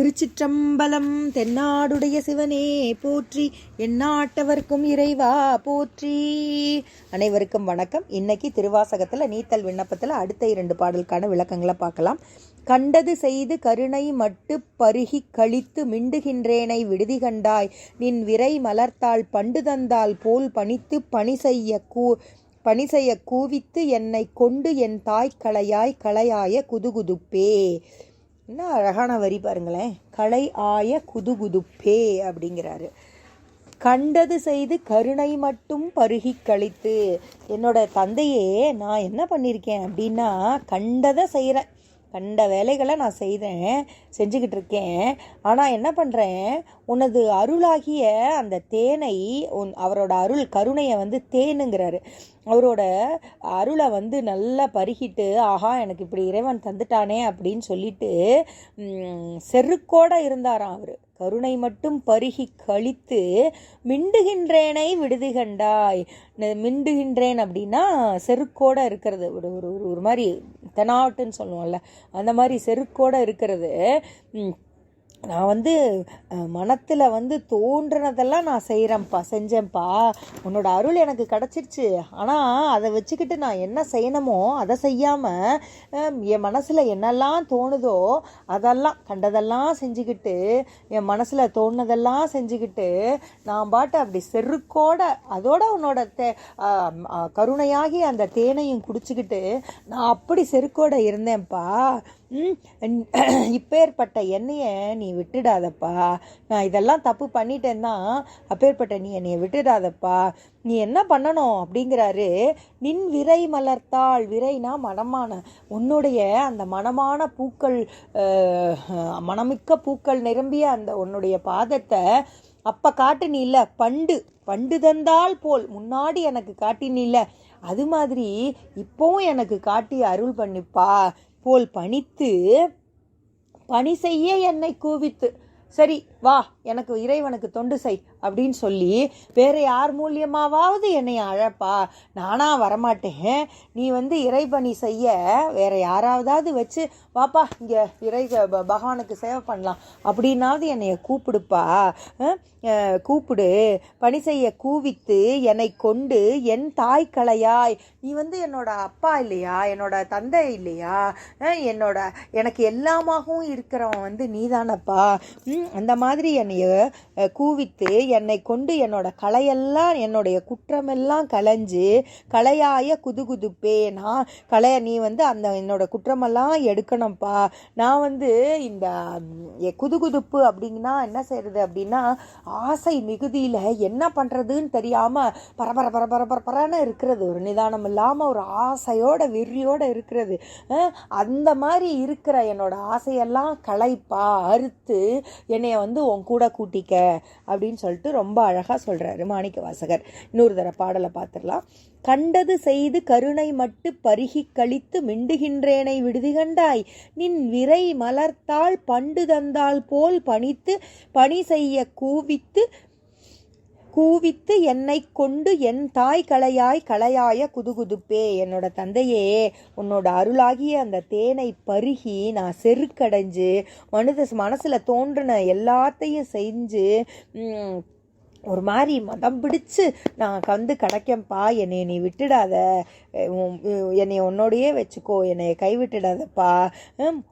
திருச்சிற்றம்பலம் தென்னாடுடைய சிவனே போற்றி. எந்நாட்டவர்க்கும் இறைவா போற்றி. அனைவருக்கும் வணக்கம். இன்னைக்கு திருவாசகத்தில் நீத்தல் விண்ணப்பத்தில் அடுத்த இரண்டு பாடலுக்கான விளக்கங்களை பார்க்கலாம். கண்டது செய்து கருணை மட்டு பருகி கழித்து மிண்டுகின்றேனை விடுதி கண்டாய். நின் விரை மலர்த்தாள் பண்டு தந்தால் போல் பணித்து பணி செய்ய கூ பணி செய்ய கூவித்து என்னை கொண்டு என் தாய் களையாய் களையாய குதுகுதுப்பே. என்ன அழகான வரி பாருங்களேன். களை ஆய குதுகுதுப்பே அப்படிங்கிறாரு. கண்டது செய்து கருணை மட்டும் பருகி கழித்து என்னோட தந்தையே நான் என்ன பண்ணியிருக்கேன் அப்படின்னா கண்டதை செய்கிறேன் கண்ட வேலைகளை நான் செய்தேன் செஞ்சுக்கிட்டு இருக்கேன். ஆனால் என்ன பண்ணுறேன் உனது அருளாகிய அந்த தேனை உன் அவரோட அருள் கருணையை வந்து தேனுங்கிறாரு. அவரோட அருளை வந்து நல்லா பருகிட்டு ஆஹா எனக்கு இப்படி இறைவன் தந்துட்டானே அப்படின்னு சொல்லிட்டு செருக்கோட இருந்தாராம் அவர். கருணை மட்டும் பருகி கழித்து மிண்டுகின்றேனை விடுதி கண்டாய். மிண்டுகின்றேன் அப்படின்னா செருக்கோட இருக்கிறது. ஒரு ஒரு ஒரு- ஒரு மாதிரி தெனாட்டுன்னு சொல்லுவோம்ல. அந்த மாதிரி செருக்கோட இருக்கிறது. நான் வந்து மனத்தில் வந்து தோன்றினதெல்லாம் நான் செய்கிறேன்ப்பா செஞ்சேன்ப்பா. உன்னோட அருள் எனக்கு கிடச்சிருச்சு. ஆனால் அதை வச்சுக்கிட்டு நான் என்ன செய்யணுமோ அதை செய்யாமல் என் மனசில் என்னெல்லாம் தோணுதோ அதெல்லாம் கண்டதெல்லாம் செஞ்சுக்கிட்டு என் மனசில் தோணுனதெல்லாம் செஞ்சுக்கிட்டு நான் பாட்டு அப்படி செருக்கோட அதோட உன்னோட தே கருணையாகி அந்த தேனையும் குடிச்சிக்கிட்டு நான் அப்படி செருக்கோட இருந்தேன்ப்பா. இப்பேற்பட்ட என்னையை நீ விட்டுடாதப்பா. நான் இதெல்லாம் தப்பு பண்ணிட்டேன்னா அப்பேற்பட்ட நீ என்னைய விட்டுடாதப்பா. நீ என்ன பண்ணணும் அப்படிங்கிறாரு நின் விரை மலர்த்தாள் விரைனா மனமான. உன்னுடைய அந்த மனமான பூக்கள் மனமிக்க பூக்கள் நிரம்பிய அந்த உன்னுடைய பாதத்தை அப்ப காட்டு நீ பண்டு பண்டு தந்தால் போல். முன்னாடி எனக்கு காட்டினில்ல அது மாதிரி இப்போவும் எனக்கு காட்டி அருள் பண்ணிப்பா. போல் பணித்து பணி செய்ய என்னை கூவித்து. சரி வா எனக்கு இறைவனுக்கு தொண்டு செய் அப்படின்னு சொல்லி வேற யார் மூலியமாவது என்னை அழைப்பா. நானா வரமாட்டேன். நீ வந்து இறைபணி செய்ய வேற யாராவதாவது வச்சு வாப்பா இங்க இறை பகவானுக்கு சேவை பண்ணலாம் அப்படின்னாவது என்னைய கூப்பிடுப்பா. கூப்பிடு. பணி செய்ய கூவித்து என்னை கொண்டு என் தாய் கலையாய் நீ வந்து என்னோட அப்பா இல்லையா? என்னோட தந்தை இல்லையா? என்னோட எனக்கு எல்லாமாகவும் இருக்கிறவன் வந்து நீதானப்பா. அந்த மாதிரி என்னைய அஹ், கூவித்து என்னை கொண்டு என்னோட கலையெல்லாம் என்னுடைய குற்றமெல்லாம் களைஞ்சு கலையாய குதுகுதுப்பே நான் கலைய நீ வந்து அந்த என்னோட குற்றமெல்லாம் எடுக்கணும்ப்பா நான் வந்து இந்த குதுகுதுப்பு அப்படின்னா என்ன செய்யறது அப்படின்னா ஆசை மிகுதியில் என்ன பண்ணுறதுன்னு தெரியாமல் பரபர பரபர பரபரன்னு இருக்கிறது. ஒரு நிதானம் இல்லாமல் ஒரு ஆசையோட வெறியோட இருக்கிறது. அந்த மாதிரி இருக்கிற என்னோட ஆசையெல்லாம் களைப்பா அறுத்து என்னைய வந்து உன் கூட கூட்டிக்க அப்படின்னு சொல்லிட்டு ரொம்ப அழகாக சொல்கிறாரு மாணிக்க வாசகர் இன்னொரு தர பாடலை பார்த்துடலாம். கண்டது செய்து கருணை மட்டு பருகி கழித்து மிண்டுகின்றேனை விடுதி கண்டாய். நின் விரை மலர்த்தாள் பண்டு தந்தால் போல் பணித்து பணி செய்ய கூவித்து கூவித்து என்னை கொண்டு என் தாய் களையாய் களையாய குதுகுதுப்பே. என்னோட தந்தையே உன்னோட அருளாகிய அந்த தேனை பருகி நான் செருக்கடைஞ்சு மனித மனசில் தோன்றின எல்லாத்தையும் செஞ்சு ஒரு மாதிரி மதம் பிடிச்சு நான் வந்து கிடைக்கேன்ப்பா என்னை நீ விட்டுடாத. என்னை உன்னோடையே வச்சுக்கோ என்னை கைவிட்டுடாதப்பா.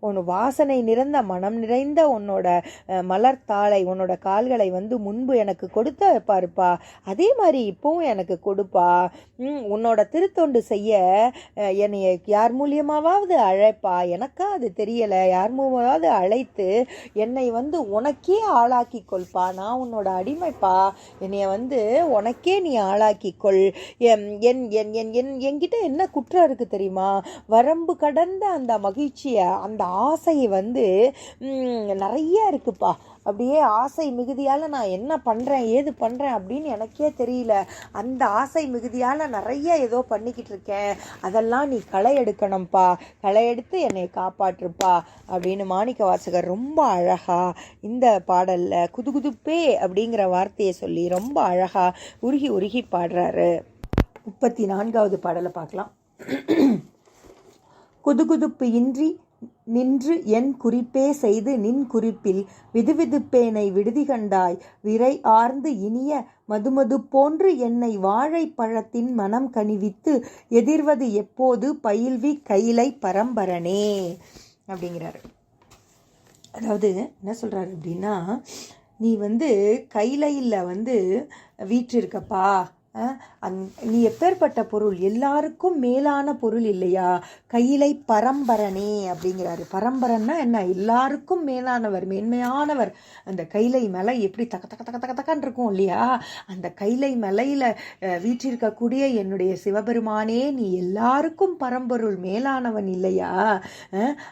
உன் வாசனை நிறைந்த மனம் நிறைந்த உன்னோட மலர் மலர்த்தாளை உன்னோட கால்களை வந்து முன்பு எனக்கு கொடுத்த பாருப்பா. அதே மாதிரி இப்போவும் எனக்கு கொடுப்பா. உன்னோட திருத்தொண்டு செய்ய என்னை என்னைய யார் மூலியமாவது அழைப்பா. எனக்கா அது தெரியலை. யார் மூலமாவது அழைத்து என்னை வந்து உனக்கே ஆளாக்கி கொள்ப்பா. நான் உன்னோட அடிமைப்பா. என்னைய வந்து உனக்கே நீ ஆளாக்கிக்கொள் என் என் என் என் என் என்கிட்ட என்ன குற்றம் இருக்கு தெரியுமா? வரம்பு கடந்த அந்த மகிழ்ச்சியை அந்த ஆசையை வந்து நிறைய இருக்குப்பா. அப்படியே ஆசை மிகுதியால் நான் என்ன பண்ணுறேன் ஏது பண்ணுறேன் அப்படின்னு எனக்கே தெரியல. அந்த ஆசை மிகுதியால் நிறைய ஏதோ பண்ணிக்கிட்டு இருக்கேன். அதெல்லாம் நீ களை எடுக்கணும்ப்பா களை எடுத்து என்னை காப்பாற்றுப்பா அப்படின்னு மாணிக்க வாசகர் ரொம்ப அழகா இந்த பாடலில் குதுகுதுப்பே அப்படிங்கிற வார்த்தையை சொல்லி ரொம்ப அழகா உருகி உருகி பாடுறாரு. முப்பத்தி நான்காவது பாடலை பார்க்கலாம். குதுகுதுப்பு இன்றி நின்று என் குறிப்பே செய்து நின் குறிப்பில் விதுவிதுப்பேனை விடுதி கண்டாய் விரை ஆர்ந்து இனிய மதுமது போன்று என்னை வாழைப்பழத்தின் மனம் கனிவித்து எதிர்வது எப்போது பயில்வி கைலை பரம்பரனே அப்படிங்கிறாரு. அதாவது என்ன சொல்கிறாரு அப்படின்னா நீ வந்து கைலையில் வந்து வீற்றிருக்கப்பா அந்- நீ எப்பேற்பட்ட பொருள்? எல்லாருக்கும் மேலான பொருள் இல்லையா? கையிலை பரம்பரனே அப்படிங்கிறாரு. பரம்பரன்னா என்ன? எல்லாருக்கும் மேலானவர் மேன்மையானவர். அந்த கைலை மலை எப்படி தக்க தக்க தக்க தக்க தக்கன்னு இருக்கும் இல்லையா? அந்த கைலை மலையில் வீற்றிருக்கக்கூடிய என்னுடைய சிவபெருமானே நீ எல்லாருக்கும் பரம்பொருள் மேலானவன் இல்லையா?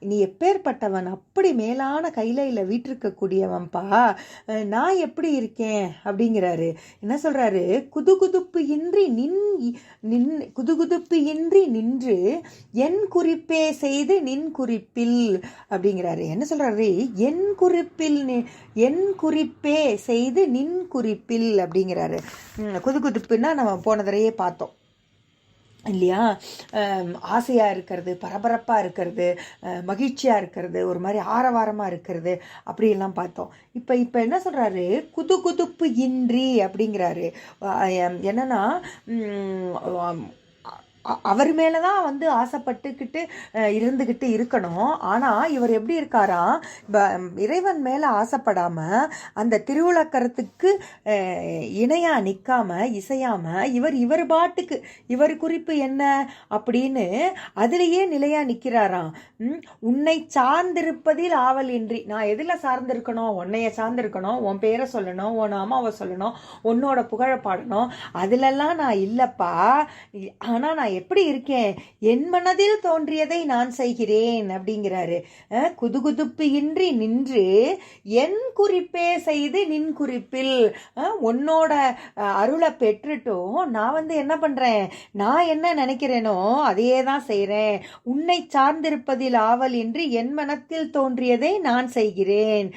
நீ எப்பேற்பட்டவன்? அப்படி மேலான கைலையில் வீற்றிருக்கக்கூடியவன்ப்பா நான் எப்படி இருக்கேன்? அப்படிங்கிறாரு. என்ன சொல்கிறாரு குதுகுது குதுகுதுப்பு இன்றி நின் நின் குதுகுதுப்பு இன்றி நின்று என் குறிப்பே செய்து நின் குறிப்பில் அப்படிங்கிறாரு. என்ன சொல்றாரு? என் குறிப்பில் என் குறிப்பே செய்து நின் குறிப்பில் அப்படிங்கிறாரு. குதுகுதுப்புன்னா நம்ம போன தடவையே பார்த்தோம். இல்லையா? ஆசையாக இருக்கிறது பரபரப்பாக இருக்கிறது மகிழ்ச்சியாக இருக்கிறது ஒரு மாதிரி ஆரவாரமாக இருக்கிறது அப்படியெல்லாம் பார்த்தோம். இப்போ இப்போ என்ன சொல்கிறாரு குது குதுப்பு இன்றி அப்படிங்கிறாரு. என்னென்னா அவர் மேலே தான் வந்து ஆசைப்பட்டுக்கிட்டு இருந்துக்கிட்டு இருக்கணும். ஆனால் இவர் எப்படி இருக்காரா? இறைவன் மேலே ஆசைப்படாமல் அந்த திருவிழக்கரத்துக்கு இணையாக நிற்காமல் இசையாமல் இவர் இவர் பாட்டுக்கு இவர் குறிப்பு என்ன? அப்படின்னு அதுலேயே நிலையாக நிற்கிறாராம் உன்னை சார்ந்திருப்பதில் ஆவல் இன்றி நான் எதில் சார்ந்திருக்கணும்? உன்னைய சார்ந்திருக்கணும். உன் பேரை சொல்லணும். உன் அம்மாவை சொல்லணும். உன்னோட புகழ பாடணும். அதிலெல்லாம் நான் இல்லைப்பா. ஆனால் நான் எப்படி இருக்கேன்? என் மனதில் தோன்றியதை நான் செய்கிறேன் அப்படிங்கிறாரு. குதுகுதுப்பு இன்றி நின்று என் குறிப்பே செய்து நின் குறிப்பில். உன்னோட அருளை பெற்றுட்டும் நான் வந்து என்ன பண்றேன்? நான் என்ன நினைக்கிறேனோ அதையே தான் செய்கிறேன் உன்னை சார்ந்திருப்பதில் ஆவல் இன்றி என் மனத்தில் தோன்றியதை நான் செய்கிறேன்.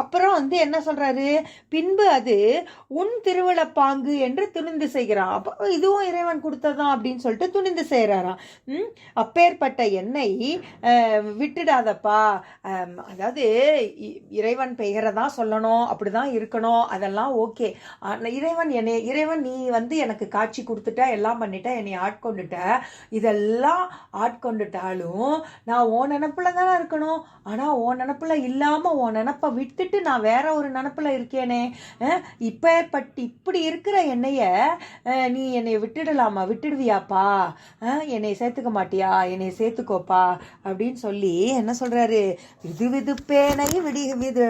அப்புறம் வந்து என்ன சொல்றாரு? பின்பு அது உன் திருவிழப்பாங்கு என்று துணிந்து செய்கிறான். அப்போ இதுவும் இறைவன் கொடுத்ததான் அப்படின்னு சொல்லிட்டு துணிந்து செய்கிறாராம் ம்? அப்பேற்பட்ட என்னை விட்டுடாதப்பா. அதாவது இ- இறைவன் பெயரை தான் சொல்லணும் அப்படிதான் இருக்கணும் அதெல்லாம் ஓகே. இறைவன் என்னை இறைவன் நீ வந்து எனக்கு காட்சி கொடுத்துட்ட எல்லாம் பண்ணிட்ட என்னை ஆட்கொண்டுட்ட. இதெல்லாம் ஆட்கொண்டுட்டாலும் நான் ஓ நினப்புல தானே இருக்கணும். ஆனால் ஓ நினப்புல இல்லாமல் ஓ நினப்பை விட்டுட்டு நான் வேற ஒரு நினப்புல இருக்கேனே. அஹ், பட் இப்படி இருக்கிற என்னைய நீ என்னை விட்டுடலாமா? விட்டுடுவியாப்பா? என்னை சேர்த்துக்க மாட்டியா? என்னை சேர்த்துக்கோப்பா அப்படின்னு சொல்லி என்ன சொல்கிறாரு விது விதுப்பேனை விடி விது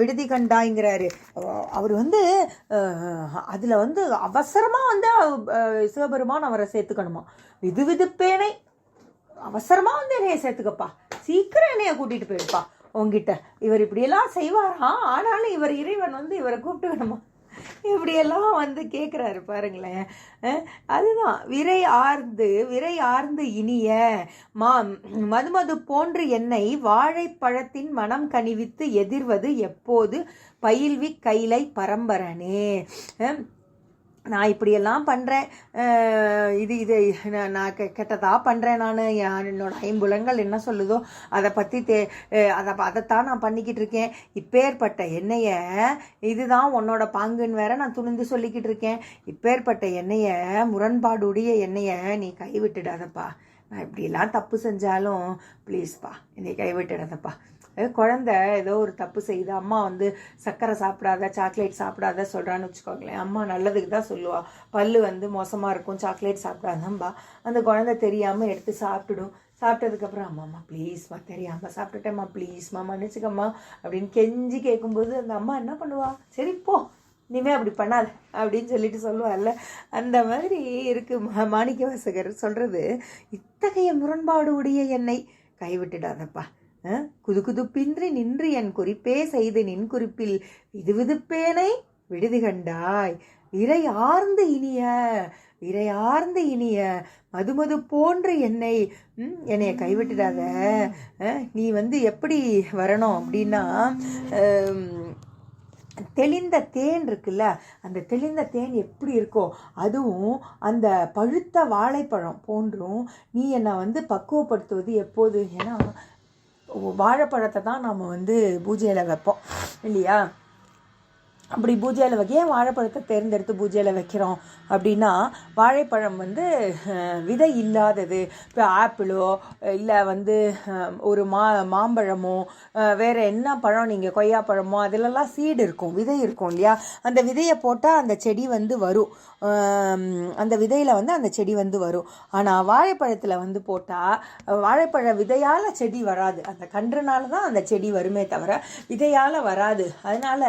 விடுதி கண்டாங்கிறாரு அவர் வந்து அதில் வந்து அவசரமாக வந்து சிவபெருமான் அவரை சேர்த்துக்கணுமா? விது விதுப்பேனை அவசரமாக வந்து என்னைய சேர்த்துக்கப்பா. சீக்கிரம் என்னைய கூட்டிகிட்டு போயிருப்பா. உங்ககிட்ட இவர் இப்படியெல்லாம் செய்வாராம் ஆனாலும் இவர் இறைவன் வந்து இவரை கூப்பிட்டுக்கணுமா? இப்படியெல்லாம் வந்து கேட்குறாரு பாருங்களேன். அதுதான். விரை ஆர்ந்து விரை ஆர்ந்து இனிய மா மதுமது போன்று என்னை வாழைப்பழத்தின் மனம் கனிவித்து எதிர்வது எப்போது? பயில்வி கைலை பரம்பரனே. நான் இப்படியெல்லாம் பண்ணுறேன் இது இது நான் நான் கெ கெட்டதாக பண்ணுறேன் நான். என்னோட ஐம்புலங்கள் என்ன சொல்லுதோ அதை பற்றி தே அதை அதைத்தான் நான் பண்ணிக்கிட்டு இருக்கேன். இப்பேற்பட்ட எண்ணெயை இதுதான் உன்னோட பாங்குன்னு வேற நான் துணிந்து சொல்லிக்கிட்டு இருக்கேன். இப்பேற்பட்ட எண்ணெயை முரண்பாடுடைய எண்ணெயை நீ கைவிட்டுடாதப்பா. நான் இப்படியெல்லாம் தப்பு செஞ்சாலும் ப்ளீஸ்ப்பா என்னை கைவிட்டுடாதப்பா. குழந்தை ஏதோ ஒரு தப்பு செய்யுது அம்மா வந்து சர்க்கரை சாப்பிடாத சாக்லேட் சாப்பிடாத சொல்கிறான்னு வச்சுக்கோங்களேன். அம்மா நல்லதுக்கு தான் சொல்லுவாள் பல்லு வந்து மோசமாக இருக்கும் சாக்லேட் சாப்பிடாதம்பா. அந்த குழந்தை தெரியாமல் எடுத்து சாப்பிட்டுடும். சாப்பிட்டதுக்கப்புறம் அம்மா அம்மா ப்ளீஸ்மா தெரியாமல் சாப்பிட்டுட்டேம்மா ப்ளீஸ்மா மன்னிச்சுக்கம்மா அப்படின்னு கெஞ்சி கேட்கும்போது அந்த அம்மா என்ன பண்ணுவா? சரி போ. இனிமே அப்படி பண்ணாத அப்படின்னு சொல்லிட்டு சொல்லுவாள்ல. அந்த மாதிரி இருக்குது மாணிக்க வாசகர் சொல்கிறது இத்தகைய முரண்பாடு உடைய என்னை கைவிட்டுடாதப்பா. குதுகுதுப்பின்றி நின்று என் குறிப்பே செய்து நின் குறிப்பில் விதுவிதுப்பேனை விடுதி கண்டாய். இறை ஆர்ந்து இனிய இறை ஆர்ந்து இனிய மதுமது போன்று என்னை என்னைய கைவிட்டுடாத. நீ வந்து எப்படி வரணும் அப்படின்னா தெளிந்த தேன் இருக்குல்ல அந்த தெளிந்த தேன் எப்படி இருக்கோ அதுவும் அந்த பழுத்த வாழைப்பழம் போன்றும் நீ என்னை வந்து பக்குவப்படுத்துவது எப்போது? ஏன்னா வாழைப்பழத்தை தான் நம்ம வந்து பூஜையில் வைப்போம். இல்லையா? அப்படி பூஜையில் வைக்க ஏன் வாழைப்பழத்தை தேர்ந்தெடுத்து பூஜையில் வைக்கிறோம் அப்படின்னா வாழைப்பழம் வந்து விதை இல்லாதது. இப்போ ஆப்பிளோ இல்லை வந்து ஒரு மா மாம்பழமோ வேறு என்ன பழம் நீங்கள் கொய்யாப்பழமோ அதிலெல்லாம் சீடு இருக்கும் விதை இருக்கும் இல்லையா? அந்த விதையை போட்டால் அந்த செடி வந்து வரும். அந்த விதையில் வந்து அந்த செடி வந்து வரும். ஆனால் வாழைப்பழத்தில் வந்து போட்டால் வாழைப்பழ விதையால் செடி வராது. அந்த கன்றுனால தான் அந்த செடி வருமே தவிர விதையால் வராது. அதனால்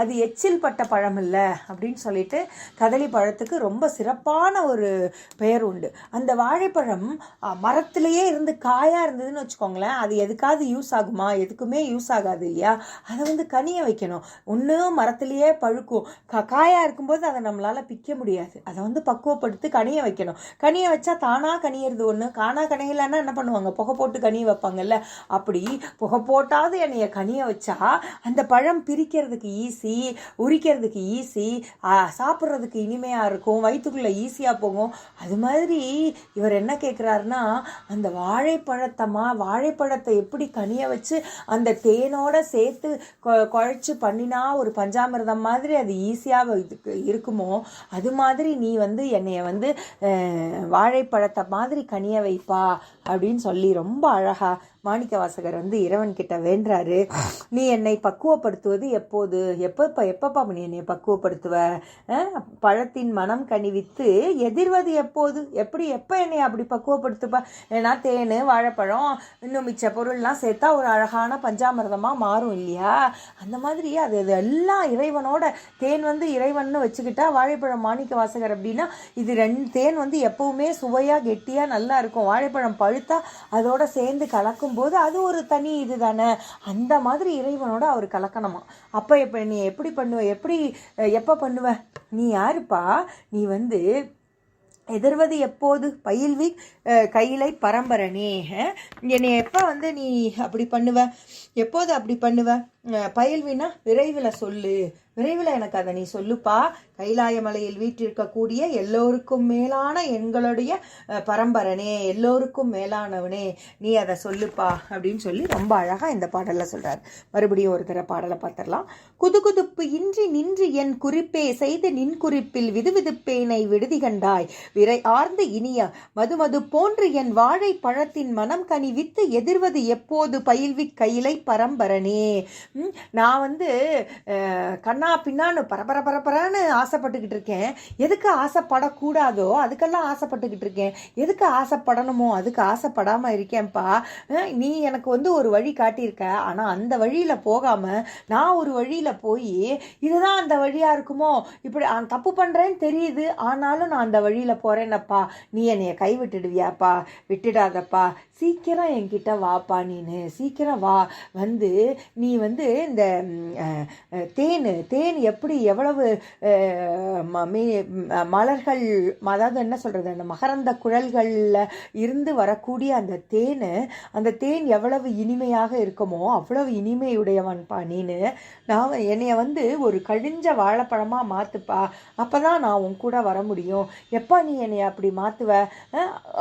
அது எச்சில் பட்ட பழம் இல்லை அப்படின்னு சொல்லிட்டு கதளி பழத்துக்கு ரொம்ப சிறப்பான ஒரு பெயர் உண்டு. அந்த வாழைப்பழம் மரத்திலேயே இருந்து காயாக இருந்ததுன்னு வச்சுக்கோங்களேன் அது எதுக்காவது யூஸ் ஆகுமா? எதுக்குமே யூஸ் ஆகாது இல்லையா? அதை வந்து கனியை வைக்கணும். ஒன்றும் மரத்திலேயே பழுக்கும். க காயாக இருக்கும்போது அதை நம்மளால் பிக்க முடியாது. அதை வந்து பக்குவப்படுத்தி கனியை வைக்கணும். கனியை வச்சா தானாக கனியிறது ஒன்று காணா கனியிலன்னா என்ன பண்ணுவாங்க? புகை போட்டு கனியை வைப்பாங்கல்ல. அப்படி புகை போட்டாவது என்னைய கனிய வச்சா அந்த பழம் பிரிக்கிறதுக்கு ஈஸி. உரிக்கிறதுக்கு ஈஸி சாப்பிட்றதுக்கு இனிமையாக இருக்கும் வயிற்றுக்குள்ளே ஈஸியாக போகும். அது மாதிரி இவர் என்ன கேட்குறாருன்னா அந்த வாழைப்பழத்தமா வாழைப்பழத்தை எப்படி கனிய வச்சு அந்த தேனோட சேர்த்து கொ- பண்ணினா ஒரு பஞ்சாமிர்தம் மாதிரி அது ஈஸியாக இருக்குமோ? அது மாதிரி நீ வந்து என்னைய வந்து வாழைப்பழத்தை மாதிரி கனிய வைப்பா அப்படின்னு சொல்லி ரொம்ப அழகா மாணிக்க வாசகர் வந்து இறைவன் கிட்ட வேண்டுறாரு. நீ என்னை பக்குவப்படுத்துவது எப்போது? எப்பப்ப எப்பப்பா நீ என்னை பக்குவப்படுத்துவ? பழத்தின் மனம் கனிவித்து எதிர்வது எப்போது? எப்படி எப்போ என்னை அப்படி பக்குவப்படுத்துப்ப? ஏன்னா தேன் வாழைப்பழம் இன்னும் மிச்ச பொருள்லாம் சேர்த்தா ஒரு அழகான பஞ்சாமிரதமாக மாறும் இல்லையா? அந்த மாதிரி அது அது எல்லாம் இறைவனோட தேன் வந்து இறைவன்னு வச்சுக்கிட்டா வாழைப்பழம் மாணிக்க வாசகர் அப்படின்னா இது ரெண்டு தேன் வந்து எப்பவுமே சுவையாக கெட்டியாக நல்லா இருக்கும். வாழைப்பழம் பழுத்தா அதோட சேர்ந்து கலக்கும் போது அது ஒரு தனி இது தானே அந்த மாதிரி இறைவனோட அவர் கலக்கணுமா? அப்போ இப்போ நீ எப்படி பண்ணுவ? எப்படி எப்போ பண்ணுவ? நீ யாருப்பா? நீ வந்து எதிர்வது எப்போது? பயில்வி கையிலை பரம்பரனே என்னை எப்போ வந்து நீ அப்படி பண்ணுவ? எப்போது அப்படி பண்ணுவ? பயில்வினா விரைவில் சொல்லு. விரைவில் எனக்கு அதை நீ சொல்லுப்பா. கைலாய மலையில் வீற்றிருக்கக்கூடிய எல்லோருக்கும் மேலான எங்களுடைய பரம்பரனே எல்லோருக்கும் மேலானவனே நீ அதை சொல்லுப்பா அப்படின்னு சொல்லி ரொம்ப அழகாக இந்த பாடலில் சொல்கிறார் மறுபடியும் ஒரு தர பாடலை பார்த்துடலாம். குதுகுதுப்பு இன்றி நின்று என் குறிப்பே செய்து நின் குறிப்பில் விதுவிதுப்பேனை விடுதி கண்டாய். விரை ஆர்ந்து இனிய மதுமது போன்று என் வாழை பழத்தின் மனம் கனிவித்து எதிர்வது எப்போது பயில்வி கையிலை பரம்பரனே. நான் வந்து கண்ணா பின்னான்னு பரபர பரபரான்னு ஆசைப்பட்டுக்கிட்டு இருக்கேன். எதுக்கு ஆசைப்படக்கூடாதோ அதுக்கெல்லாம் ஆசைப்பட்டுக்கிட்டு இருக்கேன். எதுக்கு ஆசைப்படணுமோ அதுக்கு ஆசைப்படாமல் இருக்கேன்ப்பா. நீ எனக்கு வந்து ஒரு வழி காட்டியிருக்க. ஆனால் அந்த வழியில் போகாமல் நான் ஒரு வழியில் போய் இதுதான் அந்த வழியாக இருக்குமோ? இப்படி தப்பு பண்ணுறேன்னு தெரியுது. ஆனாலும் நான் அந்த வழியில் போகிறேன்னப்பா நீ என்னைய கை விட்டுடுவியாப்பா விட்டுடாதப்பா. சீக்கிரம் என்கிட்ட வாப்பா நீனு. சீக்கிரம் வா. வந்து நீ வந்து வந்து இந்த தேன் தேன் எப்படி எவ்வளவு ம- மலர்கள் அதாவது என்ன சொல்கிறது அந்த மகரந்த குழல்களில் இருந்து வரக்கூடிய அந்த தேன் அந்த தேன் எவ்வளவு இனிமையாக இருக்குமோ அவ்வளவு இனிமையுடையவன்பா நீனு. நான் என்னைய வந்து ஒரு கழிஞ்ச வாழைப்பழமாக மாற்றுப்பா அப்போ தான் நான் உன் கூட வர முடியும். எப்போ நீ என்னை அப்படி மாற்றுவ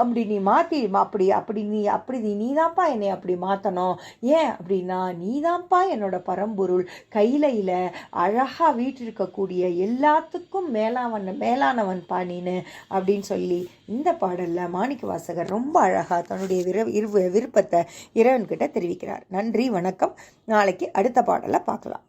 அப்படி நீ மாற்றி அப்படி அப்படி நீ அப்படி நீ நீதான்ப்பா என்னை அப்படி மாற்றணும் ஏன் அப்படின்னா நீதான்ப்பா என்னோட பரம்பொருள் கையிலையில் அழகாக வீட்டிருக்கக்கூடிய எல்லாத்துக்கும் மேலாவன் மேலானவன் பாணின்னு அப்படின்னு சொல்லி இந்த பாடலில் மாணிக்க வாசகர் ரொம்ப அழகாக தன்னுடைய விர விருப்பத்தை இறைவன்கிட்ட தெரிவிக்கிறார். நன்றி வணக்கம். நாளைக்கு அடுத்த பாடலை பார்க்கலாம்.